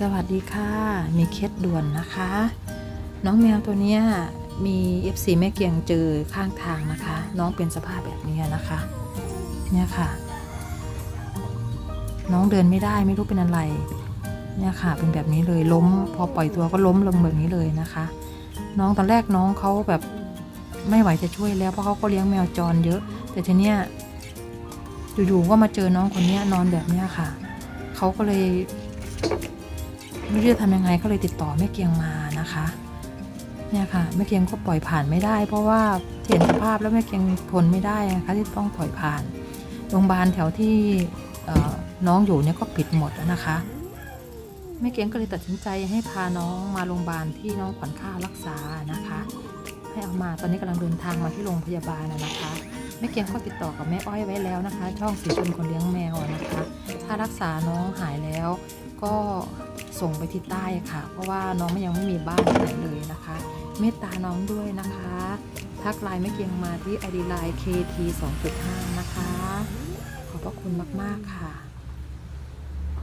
สวัสดีค่ะ มีเคสด่วนนะคะ น้องแมวตัวเนี้ยมี FC แม่เกียงเจอข้างทางนะคะ น้องเป็นสภาพแบบนี้นะคะ เนี่ยค่ะ น้องเดินไม่ได้ไม่รู้เป็นอะไร เนี่ยค่ะ เป็นแบบนี้เลยล้ม พอปล่อยตัวก็ล้มลงแบบนี้เลยนะคะ น้องตอนแรกน้องเขาแบบไม่ไหวจะช่วยแล้วเพราะเขาก็เลี้ยงแมวจรเยอะ แต่ทีเนี้ยอยู่ๆก็มาเจอน้องคนนี้นอนแบบเนี้ยค่ะ เขาก็เลย ไม่รู้จะทำยังไงก็เลยติดต่อแม่เกียงมานะคะเนี่ยค่ะแม่เกียงก็ปล่อยผ่านไม่ได้ เพราะว่าเห็นสภาพแล้วแม่เกียงทนไม่ได้นะคะที่ต้องปล่อยผ่านโรงพยาบาลแถวที่น้องอยู่เนี่ยก็ปิดหมดแล้วนะคะแม่เกียงก็เลยตัดสินใจให้พาน้องมาโรงพยาบาลที่น้องขวัญข้าวรักษานะคะ ให้เอามาตอนนี้กำลังเดินทางมาที่โรงพยาบาลนะคะแม่เกียงก็ติดต่อกับแม่อ้อยไว้แล้วนะคะ ช่องสีชนคนเลี้ยงแมวนะคะารักษาน้องหายแล้ว ก็ส่งไปที่ใต้ค่ะ เพราะว่าน้องไม่ยังไม่มีบ้านไหนเลยนะคะ เมตตาน้องด้วยนะคะ ทักไลน์ไม่เกียงมาที่ไอดีไลน์ KT 2.5 นะคะ ขอบพระคุณมาก ๆ ค่ะ